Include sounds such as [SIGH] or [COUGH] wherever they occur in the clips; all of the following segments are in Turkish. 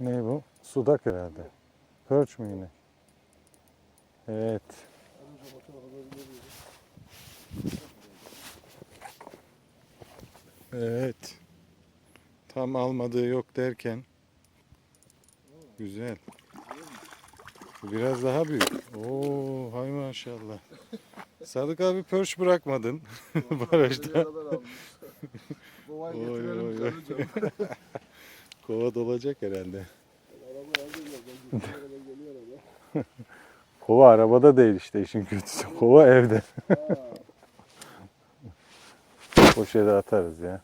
Ne bu? Sudak herhalde. Perch mü yine? Evet. Evet. Tam almadığı yok derken. Güzel. Bu biraz daha büyük. Oo, hay maşallah. Sadık abi perch bırakmadın [LAUGHS] barajda. Oy, getirelim. [LAUGHS] Kova dolacak herhalde. Kova arabada değil işte işin kötüsü. Kova evde. Poşete atarız ya.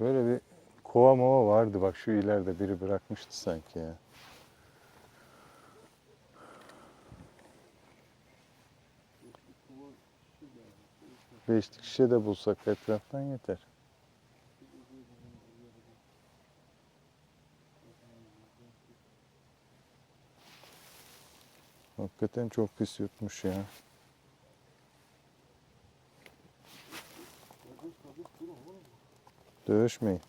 Böyle bir kova mova vardı bak şu ileride biri bırakmıştı sanki ya. 5 kişi de bulsak etraftan yeter. Hakikaten çok pis yutmuş ya. Dövüşmeyin.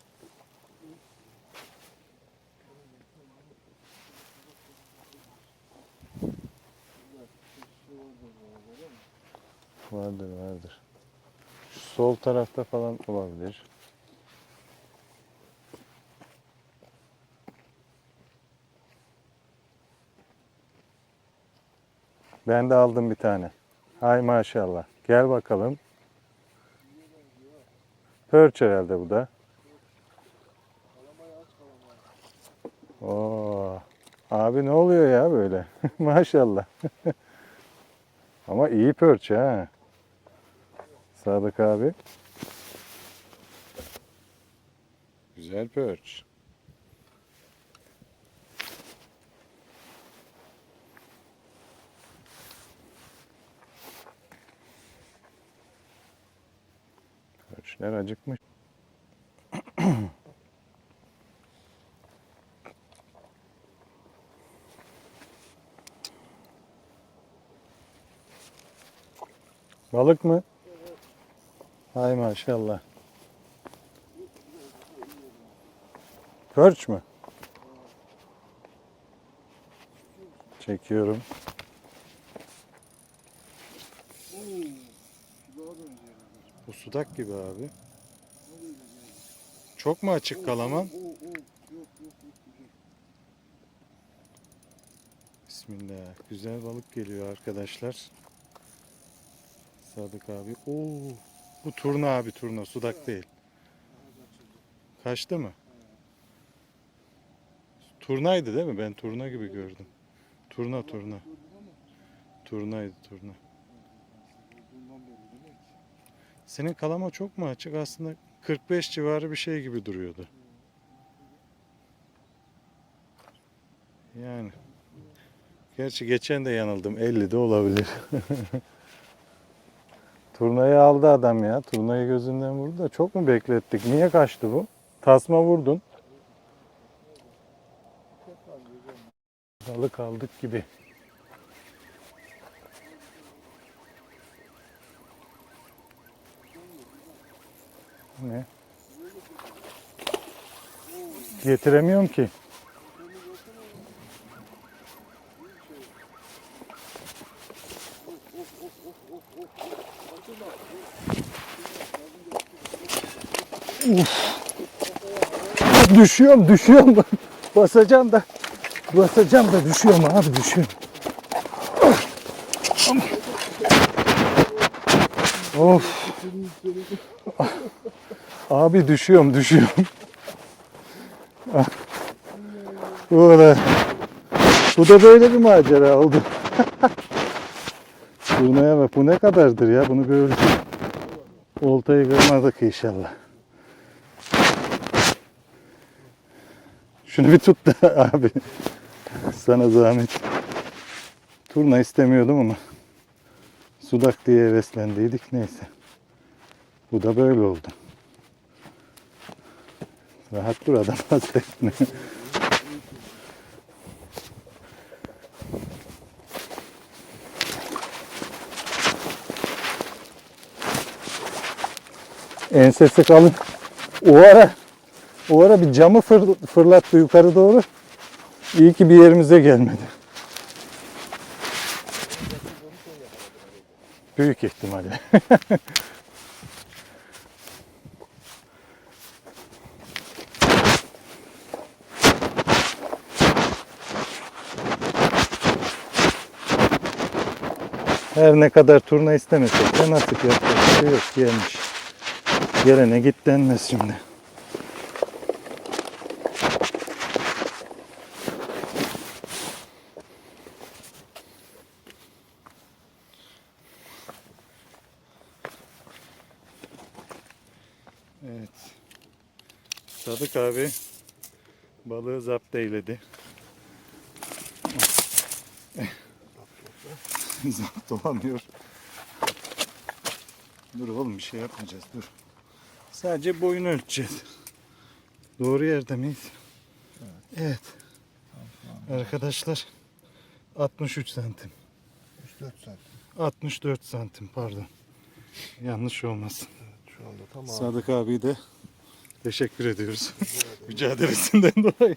Sol tarafta falan olabilir. Ben de aldım bir tane. Hay maşallah. Gel bakalım. Perch herhalde bu da. Oo. Abi ne oluyor ya böyle? [LAUGHS] maşallah. [LAUGHS] Ama iyi perch ha. Sadık abi. Güzel perch. Perchler acıkmış. Balık mı? Hay maşallah. Perch mü? Çekiyorum. Bu sudak gibi abi. Çok mu açık kalaman? Bismillah. Güzel balık geliyor arkadaşlar. Sadık abi. Oo, bu turna abi turna. Sudak değil. Kaçtı mı? Turnaydı değil mi? Ben turna gibi gördüm. Turna turna. Turnaydı turna. Senin kalama çok mu açık? Aslında 45 civarı bir şey gibi duruyordu. Yani. Gerçi geçen de yanıldım. 50 de olabilir. [LAUGHS] Turnayı aldı adam ya. Turnayı gözünden vurdu da çok mu beklettik? Niye kaçtı bu? Tasma vurdun. Balık aldık gibi. Ne? Getiremiyorum ki. Düşüyorum, düşüyorum. [LAUGHS] Basacağım da. Basacağım da düşüyorum abi, düşüyorum. Of. Abi düşüyorum, düşüyorum. Bu da böyle bir macera oldu. [LAUGHS] Turnaya bak. Bu ne kadardır ya? Bunu gördük. Oltayı kırmadık inşallah. Şunu bir tut da [LAUGHS] abi. Sana zahmet. Turna istemiyordum ama. Sudak diye heveslendiydik. Neyse. Bu da böyle oldu. Rahat dur adam [LAUGHS] hasretine. Ensesi kalın. O ara o ara bir camı fır- fırlattı yukarı doğru. İyi ki bir yerimize gelmedi. Büyük ihtimalle. [LAUGHS] Her ne kadar turna istemesek de nasip yapacak bir şey yok gelmiş. Gelene git denmez şimdi. Evet. Sadık abi balığı zapt eyledi. [LAUGHS] zapt olamıyor. Dur oğlum bir şey yapmayacağız dur. Sadece boyunu ölçeceğiz. Doğru yerde miyiz? Evet. Arkadaşlar 63 santim. 3-4 saat. 64 santim pardon. Yanlış olmasın. Şu anda tamam. Sadık abi de teşekkür ediyoruz. [LAUGHS] Mücadelesinden dolayı.